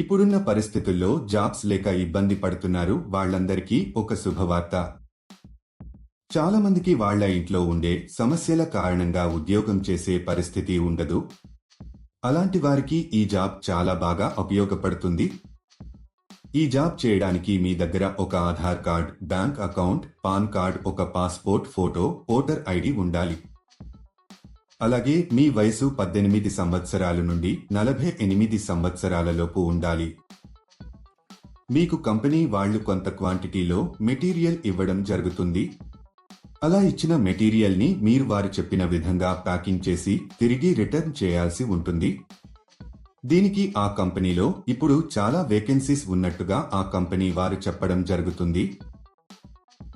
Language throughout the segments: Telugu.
ఇప్పుడున్న పరిస్థితుల్లో జాబ్స్ లేక ఇబ్బంది పడుతున్నారు వాళ్ళందరికీ ఒక శుభవార్త. చాలా మందికి వాళ్ళ ఇంట్లో ఉండే సమస్యల కారణంగా ఉద్యోగం చేసే పరిస్థితి ఉండదు. అలాంటి వారికి ఈ జాబ్ చాలా బాగా ఉపయోగపడుతుంది. ఈ జాబ్ చేయడానికి మీ దగ్గర ఒక Aadhaar card bank account PAN card ఒక పాస్పోర్ట్ ఫోటో ఓటర్ ఐడి ఉండాలి. అలాగే మీ వయసు పద్దెనిమిది సంవత్సరాల నుండి నలభై ఎనిమిది సంవత్సరాలలోపు ఉండాలి. మీకు కంపెనీ వాళ్ళు కొంత క్వాంటిటీలో మెటీరియల్ ఇవ్వడం జరుగుతుంది. అలా ఇచ్చిన మెటీరియల్ని మీరు వారు చెప్పిన విధంగా ప్యాకింగ్ చేసి తిరిగి రిటర్న్ చేయాల్సి ఉంటుంది. దీనికి ఆ కంపెనీలో ఇప్పుడు చాలా వేకెన్సీస్ ఉన్నట్టుగా ఆ కంపెనీ వారు చెప్పడం జరుగుతుంది.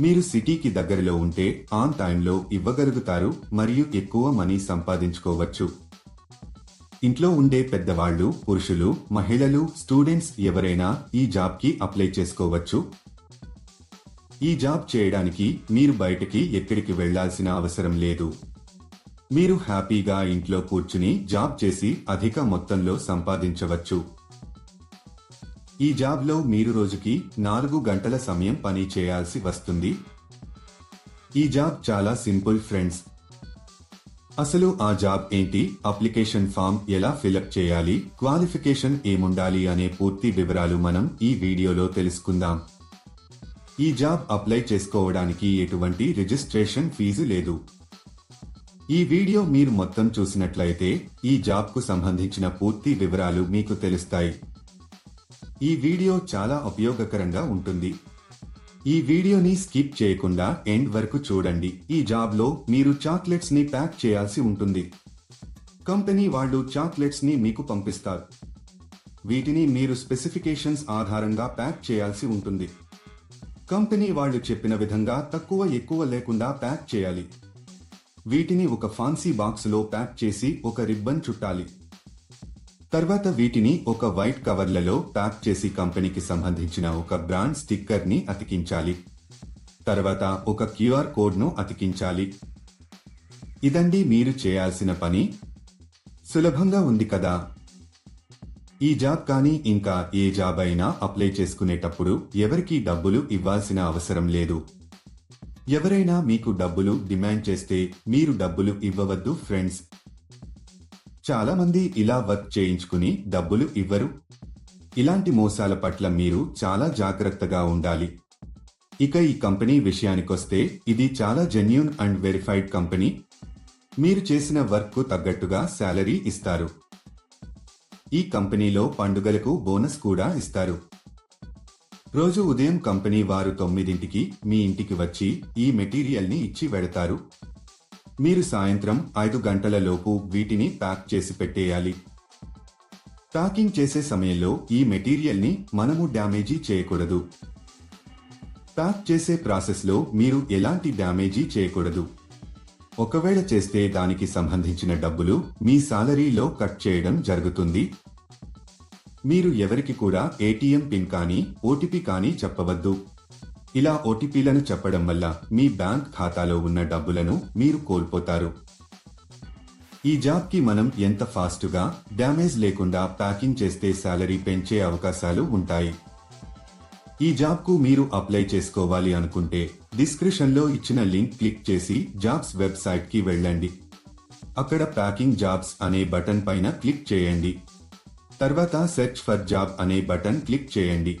మీరు సిటీకి దగ్గరలో ఉంటే ఆన్ టైంలో ఇవ్వగలుగుతారు మరియు ఎక్కువ మనీ సంపాదించుకోవచ్చు. ఇంట్లో ఉండే పెద్దవాళ్ళు పురుషులు మహిళలు స్టూడెంట్స్ ఎవరైనా ఈ జాబ్కి అప్లై చేసుకోవచ్చు. ఈ జాబ్ చేయడానికి మీరు బయటకి ఎక్కడికి వెళ్ళాల్సిన అవసరం లేదు. మీరు హ్యాపీగా ఇంట్లో కూర్చుని జాబ్ చేసి అధిక మొత్తంలో సంపాదించవచ్చు. ఈ జాబ్లో మీరు రోజుకి నాలుగు గంటల సమయం పని చేయాల్సి వస్తుంది. ఈ జాబ్ చాలా సింపుల్ ఫ్రెండ్స్. అసలు ఆ జాబ్ ఏంటి? అప్లికేషన్ ఫామ్ ఎలా ఫిలప్ చేయాలి? క్వాలిఫికేషన్ ఏముండాలి అనే పూర్తి వివరాలు మనం ఈ వీడియోలో తెలుసుకుందాం. ఈ జాబ్ అప్లై చేసుకోవడానికి ఎటువంటి రిజిస్ట్రేషన్ ఫీజు లేదు. ఈ వీడియో మీరు మొత్తం చూసినట్లయితే ఈ జాబ్కు సంబంధించిన పూర్తి వివరాలు మీకు తెలుస్తాయి. ఈ వీడియో చాలా ఉపయోగకరంగా ఉంటుంది. ఈ వీడియోని స్కిప్ చేయకుండా ఎండ్ వరకు చూడండి. ఈ జాబ్లో మీరు చాక్లెట్స్ని ప్యాక్ చేయాల్సి ఉంటుంది. కంపెనీ వాళ్ళు చాక్లెట్స్ని మీకు పంపిస్తారు. వీటిని మీరు స్పెసిఫికేషన్స్ ఆధారంగా ప్యాక్ చేయాల్సి ఉంటుంది. కంపెనీ వాళ్ళు చెప్పిన విధంగా తక్కువ ఎక్కువ లేకుండా ప్యాక్ చేయాలి. వీటిని ఒక ఫాన్సీ బాక్స్లో ప్యాక్ చేసి ఒక రిబ్బన్ చుట్టాలి. తర్వాత వీటిని ఒక వైట్ కవర్లలో ప్యాక్ చేసి కంపెనీకి సంబంధించిన ఒక బ్రాండ్ స్టిక్కర్ని అతికించాలి. తర్వాత ఒక క్యూఆర్ కోడ్ను అతికించాలి. ఇదండి మీరు చేయాల్సిన పని. సులభంగా ఉంది కదా. ఈ జాబ్ కానీ ఇంకా ఏ జాబ్ అయినా అప్లై చేసుకునేటప్పుడు ఎవరికీ డబ్బులు ఇవ్వాల్సిన అవసరం లేదు. ఎవరైనా మీకు డబ్బులు డిమాండ్ చేస్తే మీరు డబ్బులు ఇవ్వవద్దు ఫ్రెండ్స్. చాలా మంది ఇలా వర్క్ చేయించుకుని డబ్బులు ఇవ్వరు. ఇలాంటి మోసాల పట్ల మీరు చాలా జాగ్రత్తగా ఉండాలి. ఇక ఈ కంపెనీ విషయానికొస్తే ఇది చాలా జెన్యున్ అండ్ వెరిఫైడ్ కంపెనీ. మీరు చేసిన వర్క్కు తగ్గట్టుగా శాలరీ ఇస్తారు. ఈ కంపెనీలో పండుగలకు బోనస్ కూడా ఇస్తారు. రోజు ఉదయం కంపెనీ వారు తొమ్మిదింటికి మీ ఇంటికి వచ్చి ఈ మెటీరియల్ని ఇచ్చి వెడతారు. మీరు సాయంత్రం ఐదు గంటలలోపు వీటిని ప్యాక్ చేసి పెట్టేయాలి. ప్యాకింగ్ చేసే సమయంలో ఈ మెటీరియల్ని మనము డ్యామేజీ చేయకూడదు. ప్యాక్ చేసే ప్రాసెస్లో మీరు ఎలాంటి డ్యామేజీ చేయకూడదు. ఒకవేళ చేస్తే దానికి సంబంధించిన డబ్బులు మీ సాలరీలో కట్ చేయడం జరుగుతుంది. మీరు ఎవరికి కూడా ఏటీఎం పిన్ కానీ ఓటీపీ కానీ చెప్పవద్దు. ఇలా ఓటీపీలను చెప్పడం వల్ల మీ బ్యాంక్ ఖాతాలో ఉన్న డబ్బులను మీరు కోల్పోతారు. ఈ జాబ్కి మనం ఎంత ఫాస్ట్గా డ్యామేజ్ లేకుండా ప్యాకింగ్ చేస్తే శాలరీ పెంచే అవకాశాలు ఉంటాయి. ఈ జాబ్కు మీరు అప్లై చేసుకోవాలి అనుకుంటే డిస్క్రిప్షన్లో ఇచ్చిన లింక్ క్లిక్ చేసి జాబ్స్ వెబ్సైట్కి వెళ్ళండి. అక్కడ ప్యాకింగ్ జాబ్స్ అనే బటన్ పైన క్లిక్ చేయండి. తర్వాత సెర్చ్ ఫర్ జాబ్ అనే బటన్ క్లిక్ చేయండి.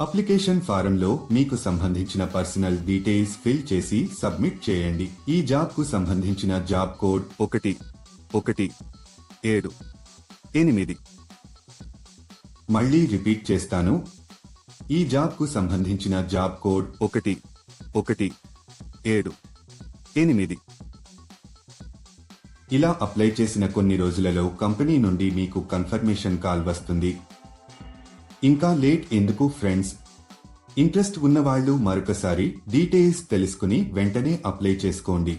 అప్లికేషన్ ఫారంలో మీకు సంబంధించిన పర్సనల్ డీటెయిల్స్ ఫిల్ చేసి సబ్మిట్ చేయండి. ఈ జాబ్కు సంబంధించిన జాబ్ కోడ్ ఒకటి ఒకటి ఏడు ఎనిమిది. మళ్ళీ రిపీట్ చేస్తాను. ఈ జాబ్కు సంబంధించిన జాబ్ కోడ్ ఒకటి ఒకటి ఏడు ఎనిమిది. ఇలా అప్లై చేసిన కొన్ని రోజులలో కంపెనీ నుండి మీకు కన్ఫర్మేషన్ కాల్ వస్తుంది. ఇంకా లేట్ ఎందుకు ఫ్రెండ్స్? ఇంట్రెస్ట్ ఉన్నవాళ్ళు మరొకసారి డీటెయిల్స్ తెలుసుకుని వెంటనే అప్లై చేసుకోండి.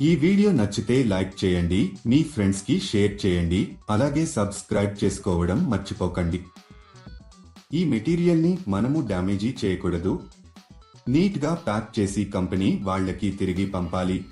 ఈ వీడియో నచ్చితే లైక్ చేయండి మీ ఫ్రెండ్స్కి షేర్ చేయండి అలాగే సబ్స్క్రైబ్ చేసుకోవడం మర్చిపోకండి. ఈ మెటీరియల్ని మనము డ్యామేజీ చేయకూడదు. నీట్గా ప్యాక్ చేసి కంపెనీ వాళ్ళకి తిరిగి పంపాలి.